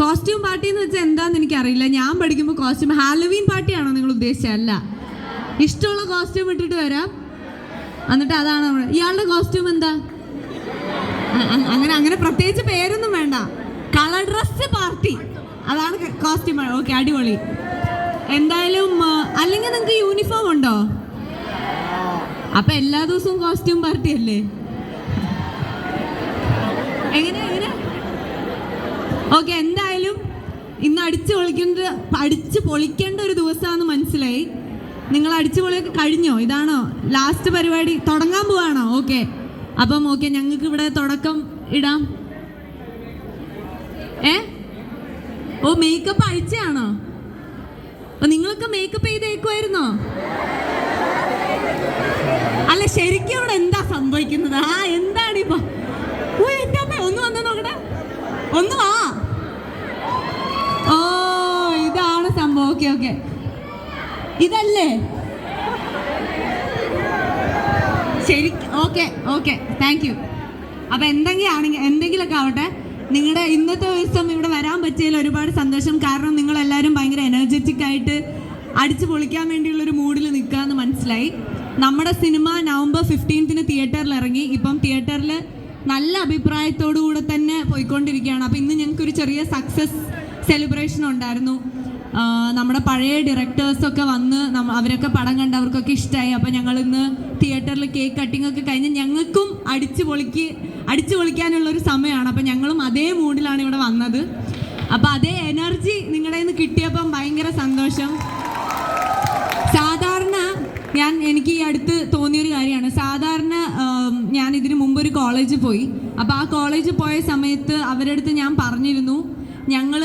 Costume party എന്ന് വെച്ചാൽ എന്താന്ന് എനിക്കറിയില്ല. ഞാൻ പഠിക്കുമ്പോൾ കോസ്റ്റ്യൂം ഹാലോവീൻ പാർട്ടിയാണോ നിങ്ങൾ ഉദ്ദേശിച്ചല്ല ഇഷ്ടമുള്ള കോസ്റ്റ്യൂം ഇട്ടിട്ട് വരാം. എന്നിട്ട് അതാണ് ഇയാളുടെ കോസ്റ്റ്യൂം എന്താ? അങ്ങനെ അങ്ങനെ പ്രത്യേകിച്ച് പേരൊന്നും വേണ്ട. കളർ ഡ്രസ് പാർട്ടി അതാണ് കോസ്റ്റ്യൂം ഓക്കെ അടിപൊളി. എന്തായാലും അല്ലെങ്കിൽ നിങ്ങൾക്ക് യൂണിഫോം ഉണ്ടോ? അപ്പൊ എല്ലാ ദിവസവും കോസ്റ്റ്യൂം പാർട്ടി അല്ലേ? എങ്ങനെയാണ് എങ്ങനെ ഓക്കെ എന്തായാലും ഇന്ന് അടിച്ചു പൊളിക്കേണ്ട അടിച്ചു പൊളിക്കേണ്ട ഒരു ദിവസമാണെന്ന് മനസ്സിലായി. നിങ്ങൾ അടിച്ചു പൊളിയൊക്കെ കഴിഞ്ഞോ? ഇതാണോ? ലാസ്റ്റ് പരിപാടി തുടങ്ങാൻ പോവാണോ? ഓക്കെ. അപ്പം ഓക്കെ ഞങ്ങൾക്ക് ഇവിടെ തുടക്കം ഇടാം. ഏ? ഓ മേക്കപ്പ് അഴിച്ചാണോ ഓ നിങ്ങളൊക്കെ മേക്കപ്പ് ചെയ്തേക്കുമായിരുന്നോ അല്ല ശരിക്കും അവിടെ എന്താ സംഭവിക്കുന്നത്? ആ എന്താണ് ഓ എന്താ? ഒന്ന് വന്നു നോക്കട്ടെ. ഒന്ന് വാ ഓ ഇതാണ് ഓക്കെ ഇതല്ലേ? ശരി ഓക്കെ ഓക്കെ താങ്ക് യു അപ്പൊ എന്തെങ്കിലും ആണെങ്കിൽ എന്തെങ്കിലുമൊക്കെ ആവട്ടെ നിങ്ങളുടെ ഇന്നത്തെ ദിവസം ഇവിടെ വരാൻ പറ്റിയതിൽ ഒരുപാട് സന്തോഷം. കാരണം നിങ്ങൾ എല്ലാവരും ഭയങ്കര എനർജറ്റിക് ആയിട്ട് അടിച്ചു പൊളിക്കാൻ വേണ്ടിയുള്ള ഒരു മൂഡിൽ നിൽക്കാന്ന് മനസ്സിലായി. നമ്മുടെ സിനിമ നവംബർ ഫിഫ്റ്റീൻത്തിന് തിയേറ്ററിൽ ഇറങ്ങി ഇപ്പം തിയേറ്ററിൽ നല്ല അഭിപ്രായത്തോടു കൂടെ തന്നെ പോയിക്കൊണ്ടിരിക്കുകയാണ്. അപ്പം ഇന്ന് ഞങ്ങൾക്കൊരു ചെറിയ സക്സസ് സെലിബ്രേഷൻ ഉണ്ടായിരുന്നു. നമ്മുടെ പഴയ ഡയറക്ടേഴ്സൊക്കെ വന്ന് അവരൊക്കെ പടം കണ്ട് അവർക്കൊക്കെ ഇഷ്ടമായി അപ്പോൾ ഞങ്ങൾ ഇന്ന് തിയേറ്ററിൽ കേക്ക് കട്ടിംഗ് ഒക്കെ കഴിഞ്ഞ് ഞങ്ങൾക്കും അടിച്ചു പൊളിക്ക് അടിച്ചു പൊളിക്കാനുള്ള ഒരു സമയമാണ്. അപ്പോൾ ഞങ്ങളും അതേ മൂഡിലാണ് ഇവിടെ വന്നത്. അപ്പോൾ അതേ എനർജി നിങ്ങളുടെ നിന്ന് കിട്ടിയപ്പം ഭയങ്കര സന്തോഷം. സാധാരണ ഞാൻ എനിക്ക് ഈ അടുത്ത് തോന്നിയൊരു കാര്യമാണ്. സാധാരണ ഞാൻ ഇതിനു മുമ്പ് ഒരു കോളേജിൽ പോയി. അപ്പോൾ ആ കോളേജിൽ പോയ സമയത്ത് അവരുടെ അടുത്ത് ഞാൻ പറഞ്ഞിരുന്നു ഞങ്ങൾ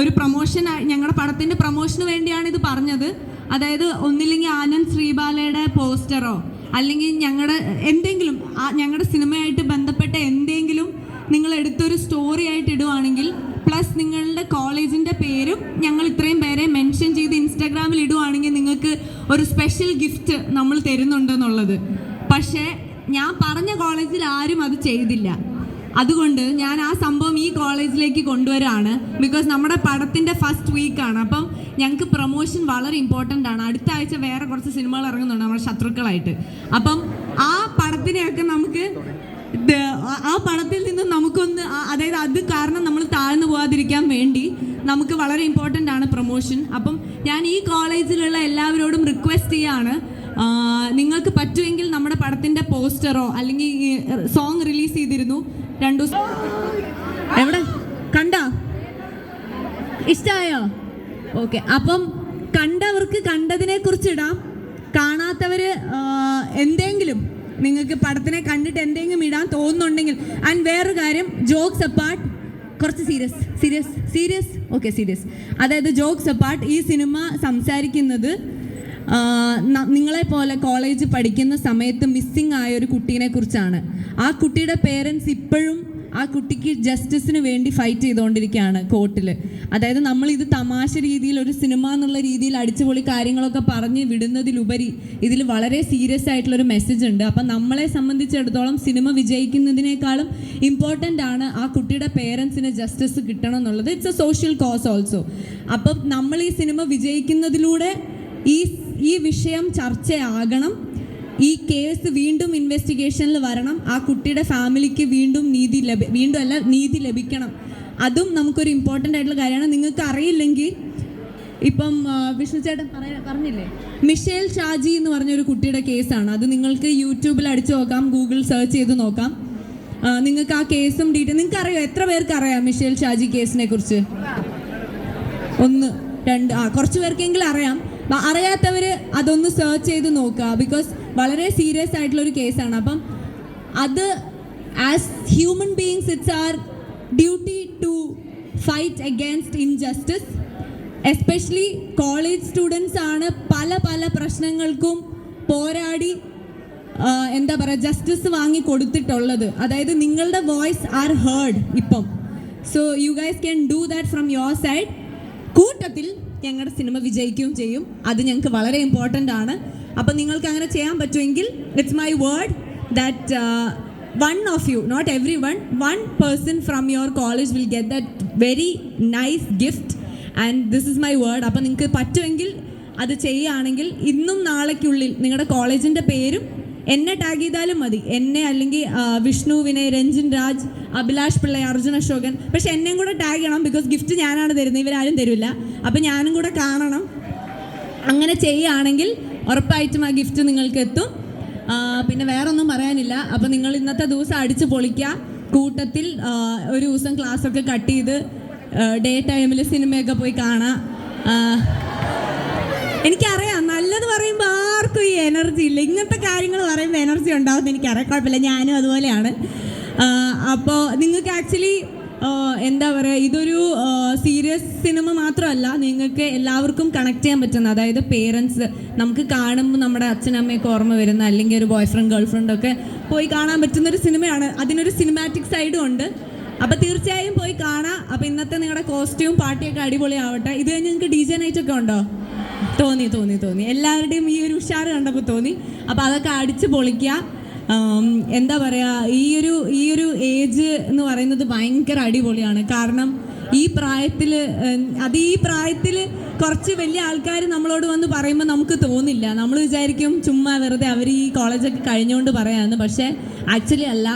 ഒരു പ്രൊമോഷൻ ഞങ്ങളുടെ പടത്തിന്റെ പ്രൊമോഷന് വേണ്ടിയാണ് ഇത് പറഞ്ഞത്. അതായത് ഒന്നില്ലെങ്കിൽ ആനന്ദ് ശ്രീബാലയുടെ പോസ്റ്ററോ അല്ലെങ്കിൽ ഞങ്ങളുടെ എന്തെങ്കിലും ഞങ്ങളുടെ സിനിമയായിട്ട് ബന്ധപ്പെട്ട എന്തെങ്കിലും നിങ്ങൾ എടുത്തൊരു സ്റ്റോറി ആയിട്ട് ഇടുവാണെങ്കിൽ പ്ലസ് നിങ്ങളുടെ കോളേജിന്റെ പേരും ഞങ്ങൾ ഇത്രയും പേരെ മെൻഷൻ ചെയ്ത് ഇൻസ്റ്റാഗ്രാമിൽ ഇടുവാണെങ്കിൽ നിങ്ങൾക്ക് ഒരു സ്പെഷ്യൽ ഗിഫ്റ്റ് നമ്മൾ തരുന്നുണ്ടെന്നുള്ളത്. പക്ഷേ ഞാൻ പറഞ്ഞ കോളേജിൽ ആരും അത് ചെയ്തില്ല. അതുകൊണ്ട് ഞാൻ ആ സംഭവം ഈ കോളേജിലേക്ക് കൊണ്ടുവരാണ്. ബിക്കോസ് നമ്മുടെ പടത്തിന്റെ ഫസ്റ്റ് വീക്കാണ് അപ്പം ഞങ്ങൾക്ക് പ്രൊമോഷൻ വളരെ ഇമ്പോർട്ടന്റ് ആണ്. അടുത്ത ആഴ്ച വേറെ കുറച്ച് സിനിമകൾ ഇറങ്ങുന്നുണ്ട് നമ്മുടെ ശത്രുക്കളായിട്ട്. അപ്പം ആ പടത്തിനെയൊക്കെ നമുക്ക് ആ പടത്തിൽ നിന്ന് നമുക്കൊന്ന് അതായത് അത് കാരണം നമ്മൾ താഴ്ന്നു പോകാതിരിക്കാൻ വേണ്ടി നമുക്ക് വളരെ ഇമ്പോർട്ടന്റ് ആണ് പ്രൊമോഷൻ അപ്പം ഞാൻ ഈ കോളേജിലുള്ള എല്ലാവരോടും റിക്വസ്റ്റ് ചെയ്യാണ്. നിങ്ങൾക്ക് പറ്റുമെങ്കിൽ നമ്മുടെ പടത്തിന്റെ പോസ്റ്ററോ അല്ലെങ്കിൽ സോങ് റിലീസ് ചെയ്തിരുന്നു. രണ്ടു എവിടെ? കണ്ടോ? ഇഷ്ടമായോ ഓക്കെ അപ്പം കണ്ടവർക്ക് കണ്ടതിനെ കുറിച്ച് ഇടാം കാണാത്തവര് എന്തെങ്കിലും നിങ്ങൾക്ക് പടത്തിനെ കണ്ടിട്ട് എന്തെങ്കിലും ഇടാൻ തോന്നുന്നുണ്ടെങ്കിൽ ആൻഡ് വേറൊരു കാര്യം ജോക്സ് അപ്പാർട്ട് കുറച്ച് serious serious serious okay serious അതായത് ജോക്സ് അപ്പാർട്ട് ഈ സിനിമ സംസാരിക്കുന്നത് നിങ്ങളെ പോലെ കോളേജ് പഠിക്കുന്ന സമയത്ത് മിസ്സിംഗ് ആയ ഒരു കുട്ടീനെ കുറിച്ചാണ്. ആ കുട്ടിയുടെ പേരൻസ് ഇപ്പോഴും ആ കുട്ടിക്ക് ജസ്റ്റിസിന് വേണ്ടി ഫൈറ്റ് ചെയ്തുകൊണ്ടിരിക്കുകയാണ് കോർട്ടിൽ അതായത് നമ്മൾ ഇത് തമാശ രീതിയിൽ ഒരു സിനിമ എന്നുള്ള രീതിയിൽ അടിച്ചുപൊളി കാര്യങ്ങളൊക്കെ പറഞ്ഞ് വിടുന്നതിലുപരി ഇതിൽ വളരെ സീരിയസ് ആയിട്ടുള്ളൊരു മെസ്സേജ് ഉണ്ട്. അപ്പം നമ്മളെ സംബന്ധിച്ചിടത്തോളം സിനിമ വിജയിക്കുന്നതിനേക്കാളും ഇമ്പോർട്ടന്റ് ആണ് ആ കുട്ടിയുടെ പേരൻസിന് ജസ്റ്റിസ് കിട്ടണം എന്നുള്ളത്. It's a social cause also അപ്പം നമ്മൾ ഈ സിനിമ വിജയിക്കുന്നതിലൂടെ ഈ ഈ വിഷയം ചർച്ചയാകണം. ഈ കേസ് വീണ്ടും ഇൻവെസ്റ്റിഗേഷനിൽ വരണം. ആ കുട്ടിയുടെ ഫാമിലിക്ക് വീണ്ടും നീതി ലഭി വീണ്ടും അല്ല നീതി ലഭിക്കണം. അതും നമുക്കൊരു ഇമ്പോർട്ടന്റ് ആയിട്ടുള്ള കാര്യമാണ്. നിങ്ങൾക്ക് അറിയില്ലെങ്കിൽ ഇപ്പം വിഷ്ണു ചേട്ടൻ പറഞ്ഞില്ലേ? മിഷേൽ ഷാജി എന്ന് പറഞ്ഞൊരു കുട്ടിയുടെ കേസാണ് അത് നിങ്ങൾക്ക് യൂട്യൂബിൽ അടിച്ചു നോക്കാം ഗൂഗിൾ സെർച്ച് ചെയ്ത് നോക്കാം. നിങ്ങൾക്ക് ആ കേസും ഡീറ്റെയിൽ നിങ്ങൾക്ക് അറിയാം എത്ര പേർക്ക് അറിയാം മിഷേൽ ഷാജി കേസിനെ കുറിച്ച്? ഒന്ന് രണ്ട് ആ കുറച്ച് പേർക്കെങ്കിലും അറിയാം. അറിയാത്തവര് അതൊന്ന് സെർച്ച് ചെയ്ത് നോക്കുക. ബിക്കോസ് വളരെ സീരിയസ് ആയിട്ടുള്ള ഒരു കേസാണ് അപ്പം അത് as human beings it's our duty to fight against injustice especially college students ആണ് പല പല പ്രശ്നങ്ങൾക്കും പോരാടി എന്താ പറയുക ജസ്റ്റിസ് വാങ്ങി കൊടുത്തിട്ടുള്ളത്. അതായത് നിങ്ങളുടെ വോയിസ് ആർ ഹേർഡ് ഇപ്പം. So you guys can do that from your side കൂട്ടത്തിൽ ഞങ്ങളുടെ സിനിമ വിജയിക്കുകയും ചെയ്യും. അത് ഞങ്ങൾക്ക് വളരെ ഇമ്പോർട്ടന്റ് ആണ്. അപ്പം നിങ്ങൾക്ക് അങ്ങനെ ചെയ്യാൻ പറ്റുമെങ്കിൽ it's my word that one of you not every one one person from your college will get that very nice gift and this is my word അപ്പം നിങ്ങൾക്ക് പറ്റുമെങ്കിൽ അത് ചെയ്യുകയാണെങ്കിൽ ഇന്നും നാളേക്കുള്ളിൽ നിങ്ങളുടെ കോളേജിന്റെ പേരും എന്നെ ടാഗ് ചെയ്താലും മതി. എന്നെ അല്ലെങ്കിൽ വിഷ്ണു വിനയ് രഞ്ജിൻ രാജ് അഭിലാഷ് പിള്ളയ അർജുൻ അശോകൻ. പക്ഷെ എന്നെയും കൂടെ ടാഗ് ചെയ്യണം ബിക്കോസ് ഗിഫ്റ്റ് ഞാനാണ് തരുന്നത്. ഇവരാരും തരില്ല. അപ്പം ഞാനും കൂടെ കാണണം. അങ്ങനെ ചെയ്യുകയാണെങ്കിൽ ഉറപ്പായിട്ടും ആ ഗിഫ്റ്റ് നിങ്ങൾക്ക് എത്തും. പിന്നെ വേറെ ഒന്നും പറയാനില്ല. അപ്പം നിങ്ങൾ ഇന്നത്തെ ദിവസം അടിച്ച് പൊളിക്കുക. കൂട്ടത്തിൽ ഒരു ദിവസം ക്ലാസ്സൊക്കെ കട്ട് ചെയ്ത് ഡേ ടൈമിൽ സിനിമയൊക്കെ പോയി കാണാം. എനിക്കറിയാം. നല്ലത് പറയുമ്പോൾ ആർക്കും ഈ എനർജി ഇല്ല. ഇങ്ങനത്തെ കാര്യങ്ങൾ പറയുമ്പോൾ എനർജി ഉണ്ടാവുമെന്ന് എനിക്കറിയാം. കുഴപ്പമില്ല. ഞാനും അതുപോലെയാണ്. അപ്പോൾ നിങ്ങൾക്ക് ആക്ച്വലി എന്താ പറയുക ഇതൊരു സീരിയസ് സിനിമ മാത്രമല്ല നിങ്ങൾക്ക് എല്ലാവർക്കും കണക്ട് ചെയ്യാൻ പറ്റുന്ന അതായത് പേരൻസ് നമുക്ക് കാണുമ്പോൾ നമ്മുടെ അച്ഛനമ്മയൊക്കെ ഓർമ്മ വരുന്ന അല്ലെങ്കിൽ ഒരു ബോയ് ഫ്രണ്ട് ഗേൾ ഫ്രണ്ട് ഒക്കെ പോയി കാണാൻ പറ്റുന്ന ഒരു സിനിമയാണ് അതിനൊരു സിനിമാറ്റിക് സൈഡും ഉണ്ട്. അപ്പോൾ തീർച്ചയായും പോയി കാണാം. അപ്പോൾ ഇന്നത്തെ നിങ്ങളുടെ കോസ്റ്റ്യൂം പാർട്ടിയൊക്കെ അടിപൊളിയാവട്ടെ. ഇത് കഴിഞ്ഞ് നിങ്ങൾക്ക് ഡി ജെ നൈറ്റ് ഒക്കെ ഉണ്ടോ? തോന്നി തോന്നി തോന്നി. എല്ലാവരുടെയും ഈ ഒരു ഉഷാറ് കണ്ടപ്പോൾ തോന്നി. അപ്പോൾ അതൊക്കെ അടിച്ച് പൊളിക്കുക എന്താ പറയുക ഈ ഒരു ഈ ഒരു ഏജ് എന്ന് പറയുന്നത് ഭയങ്കര അടിപൊളിയാണ്. കാരണം ഈ പ്രായത്തിൽ അത് ഈ പ്രായത്തിൽ കുറച്ച് വലിയ ആൾക്കാർ നമ്മളോട് വന്ന് പറയുമ്പോൾ നമുക്ക് തോന്നില്ല. നമ്മൾ വിചാരിക്കും ചുമ്മാ വെറുതെ അവർ ഈ കോളേജൊക്കെ കഴിഞ്ഞുകൊണ്ട് പറയാമെന്ന് പക്ഷേ ആക്ച്വലി അല്ല.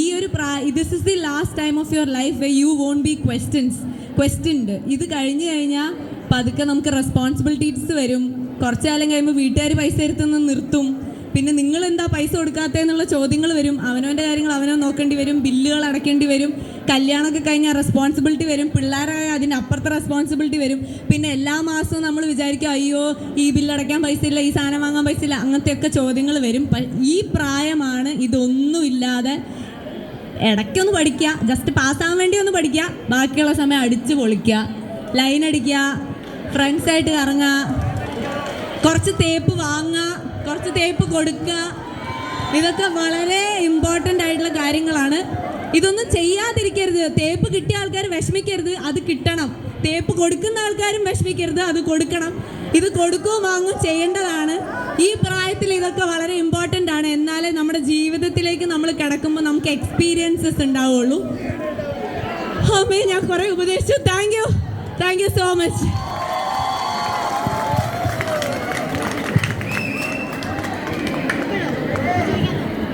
ഈ ഒരു പ്രായ this is the last time of your life you won't be questions questioned ഇത് കഴിഞ്ഞ് കഴിഞ്ഞാൽ പതുക്കെ നമുക്ക് റെസ്പോൺസിബിലിറ്റീസ് വരും. കുറച്ച് കാലം കഴിയുമ്പോൾ വീട്ടുകാർ പൈസ എടുത്തുനിന്ന് നിർത്തും. പിന്നെ നിങ്ങൾ എന്താ പൈസ കൊടുക്കാത്തതെന്നുള്ള ചോദ്യങ്ങൾ വരും. അവനവന്റെ കാര്യങ്ങൾ അവനവൻ നോക്കേണ്ടി വരും. ബില്ലുകൾ അടയ്ക്കേണ്ടി വരും. കല്യാണമൊക്കെ കഴിഞ്ഞാൽ റെസ്പോൺസിബിലിറ്റി വരും. പിള്ളേരായ അതിനപ്പുറത്തെ റെസ്പോൺസിബിലിറ്റി വരും. പിന്നെ എല്ലാ മാസവും നമ്മൾ വിചാരിക്കും അയ്യോ ഈ ബില്ല് അടയ്ക്കാൻ പൈസ ഇല്ല ഈ സാധനം വാങ്ങാൻ പൈസ ഇല്ല. അങ്ങനത്തെയൊക്കെ ചോദ്യങ്ങൾ വരും. ഈ പ്രായമാണ് ഇതൊന്നുമില്ലാതെ ഇടയ്ക്കൊന്ന് പഠിക്കുക. ജസ്റ്റ് പാസ്സാകാൻ വേണ്ടി ഒന്ന് പഠിക്കുക. ബാക്കിയുള്ള സമയം അടിച്ച് പൊളിക്കുക. ലൈൻ അടിക്കുക. ഫ്രണ്ട്സായിട്ട് കറങ്ങുക കുറച്ച് തേപ്പ് വാങ്ങുക കുറച്ച് തേപ്പ് കൊടുക്കുക ഇതൊക്കെ വളരെ ഇമ്പോർട്ടന്റ് ആയിട്ടുള്ള കാര്യങ്ങളാണ്. ഇതൊന്നും ചെയ്യാതിരിക്കരുത്. തേപ്പ് കിട്ടിയ ആൾക്കാർ വിഷമിക്കരുത്. അത് കിട്ടണം. തേപ്പ് കൊടുക്കുന്ന ആൾക്കാരും വിഷമിക്കരുത്. അത് കൊടുക്കണം. ഇത് കൊടുക്കുകയും വാങ്ങും ചെയ്യേണ്ടതാണ്. ഈ പ്രായത്തിൽ ഇതൊക്കെ വളരെ ഇമ്പോർട്ടന്റ് ആണ്. എന്നാലേ നമ്മുടെ ജീവിതത്തിലേക്ക് നമ്മൾ കിടക്കുമ്പോൾ നമുക്ക് എക്സ്പീരിയൻസസ് ഉണ്ടാവുള്ളൂ. അമ്മേ ഞാൻ കുറേ ഉപദേശിച്ചു. Thank you thank you so much